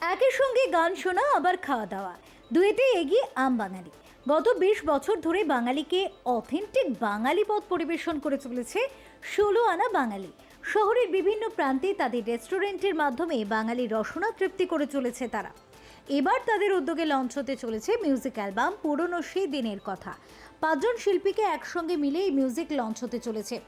একই সঙ্গে গান শোনা, আবার খাওয়া দাওয়া। দুয়েতে এগিয়ে আম বাঙালি। গত বিশ বছর ধরে বাঙালিকে অথেন্টিক বাঙালি পথ পরিবেশন করে চলেছে ষোলো আনা বাঙালি। শহরের বিভিন্ন প্রান্তে তাদের রেস্টুরেন্টের মাধ্যমে বাঙালি রসনা তৃপ্তি করে চলেছে তারা। এবার তাদের উদ্যোগে লঞ্চ হতে চলেছে মিউজিক অ্যালবাম, পুরনো সেই দিনের কথা। পাঁচজন শিল্পীকে একসঙ্গে মিলে এই মিউজিক লঞ্চ হতে চলেছে।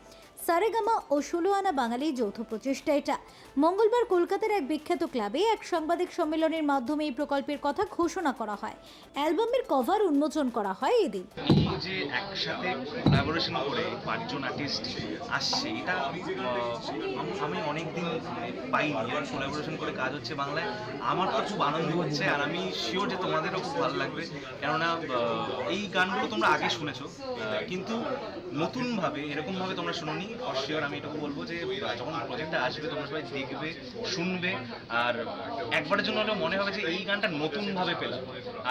সারেগামা ও ষোলো আনা বাঙালি যৌথ প্রচেষ্টা এটা। মঙ্গলবার কলকাতার এক বিখ্যাত ক্লাবে এক সাংবাদিক সম্মেলনের মাধ্যমে এই প্রকল্পের কথা ঘোষণা করা হয়। অ্যালবামের কভার উন্মোচন করা হয় এদিন। যে একসাথে কোলাবোরেশন করে পাঁচজন আর্টিস্ট আসছে, এটা আমি অনেক দিন পাইনি। এবার কোলাবোরেশন করে কাজ হচ্ছে বাংলায়। আমার তো খুব আনন্দ হচ্ছে, আর আমি শিওর যে তোমাদেরও খুব ভালো লাগবে। কেননা এই গানগুলো তোমরা আগে শুনেছো কিন্তু নতুনভাবে, এরকমভাবে তোমরা শুনোনি। শিওর আমি এটুকু বলব যে যখন প্রজেক্টটা আসবে, তোমরা সবাই দেখবে, শুনবে। আর একবারের জন্য হলেও মনে হবে যে, এই গানটা নতুনভাবে পেলাম।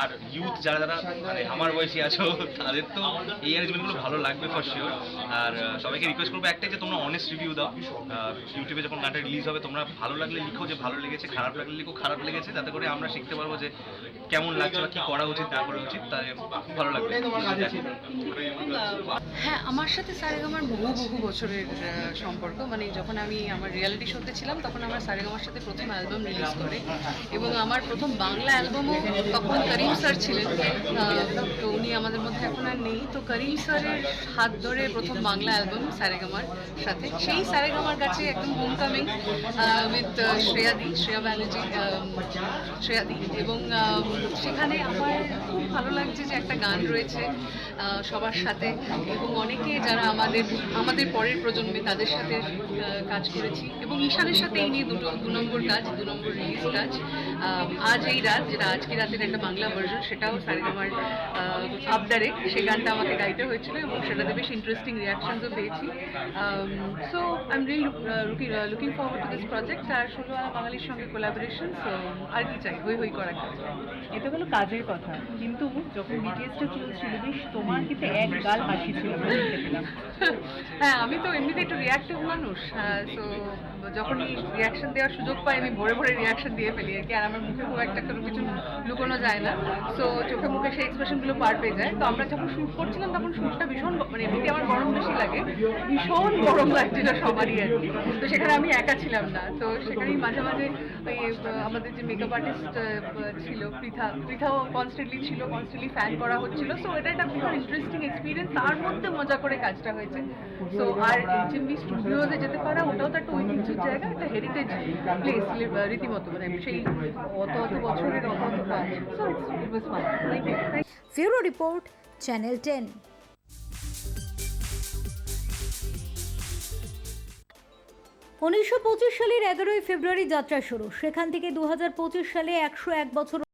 আর ইউথ যারা যারা মানে আমার বয়সী আছো, তাদের তো এই অ্যারেঞ্জমেন্টগুলো ভালো লাগবে ফর শিওর আর সবাইকে রিকোয়েস্ট করব একটাই যে, তোমরা অনেস্ট রিভিউ দাও। ইউটিউবে যখন গানটা রিলিজ হবে, তোমরা ভালো লাগলে লিখো যে, ভালো লেগেছে, খারাপ লাগলে লিখো, খারাপ লেগেছে, যাতে করে আমরা শিখতে পারব যে, কেমন লাগছে বা কি করা উচিত, না করা উচিত, তাই ভালো লাগবে। হ্যাঁ আমার সাথে সারেগামার বহু বহু বছরের সম্পর্ক। মানে যখন আমি আমার রিয়েলিটি শোতে ছিলাম, তখন আমার সারেগামার সাথে প্রথম অ্যালবাম রিলিজ করে। এবং আমার প্রথম বাংলা অ্যালবামও তখন করিম স্যার ছিলেন। তো উনি আমাদের মধ্যে এখন আর নেই। তো করিম স্যারের হাত ধরে প্রথম বাংলা অ্যালবাম সারেগামার সাথে। সেই সারেগামার কাছে একদম হোম কামিং উইথ শ্রেয়াদি শ্রেয়া ব্যানার্জি শ্রেয়াদি এবং সেখানে আমার খুব ভালো লাগছে যে একটা গান রয়েছে সবার সাথে। এবং অনেকে যারা আমাদের আমাদের পরের প্রজন্মে তাদের সাথে কাজ করেছি এবং ঈশানের সাথে এই নিয়ে দুটো, দু নম্বর কাজ, দু নম্বর রিলিজ কাজ। আজ এই রাত, যেটা আজকে রাতের একটা বাংলা ভার্জন সেটাও সারেগামার আবদারে। সেই গানটা আমাকে গাইতে হয়েছিল এবং সেটাতে বেশ ইন্টারেস্টিং রিয়াকশনসও পেয়েছি। So I am really looking forward to this project আর ষোলো বাঙালির সঙ্গে কোলাবোরেশন সো আর কি চাই? হই হই করা কাজ। এটা হলো কাজের কথা। কিন্তু যখন বিটিএসটা চলছিল, বেশ তোমার কিন্তু এক গাল হাসি ছিল। হ্যাঁ আমি তো এমনিতে একটু রিয়াক্টিভ মানুষ তো যখনই রিয়াকশন দেওয়ার সুযোগ পাই, আমি ভরে ভরে রিয়াকশন দিয়ে ফেলি আর কি, আর আমার মুখে খুব একটা কোনো কিছু লুকোনো যায় না তো চোখে মুখে সেই এক্সপ্রেশনগুলো পার পেয়ে যায়। তো আমরা যখন শ্যুট করছিলাম, তখন শ্যুটটা ভীষণ মানে এমনিতে আমার গরম বেশি লাগে, ভীষণ গরম লাগছিল সবারই আর তো সেখানে আমি একা ছিলাম না, তো সেখানেই মাঝে মাঝে ওই, আমাদের যে মেকআপ আর্টিস্ট ছিল, পৃথা, পৃথাও কনস্ট্যান্টলি ছিল কনস্ট্যান্টলি ফ্যান করা হচ্ছিল সো এটা একটা ভীষণ ইন্টারেস্টিং এক্সপিরিয়েন্স তার মধ্যে মজা করে কাজটা হয়েছে। সো আর এইচএমবি স্টুডিওতে যেতে পারা ওটাও তো একটা ঐতিহ্যের জায়গা একটা হেরিটেজ প্লেস রীতিমতো। মানে সেই অত অত বছরের অত অত কাজ so it was fun thank you ফিউরো report channel ten উনিশশো পঁচিশ সালের এগারোই ফেব্রুয়ারি যাত্রা শুরু। সেখান থেকে দু হাজার পঁচিশ সালে একশো এক বছর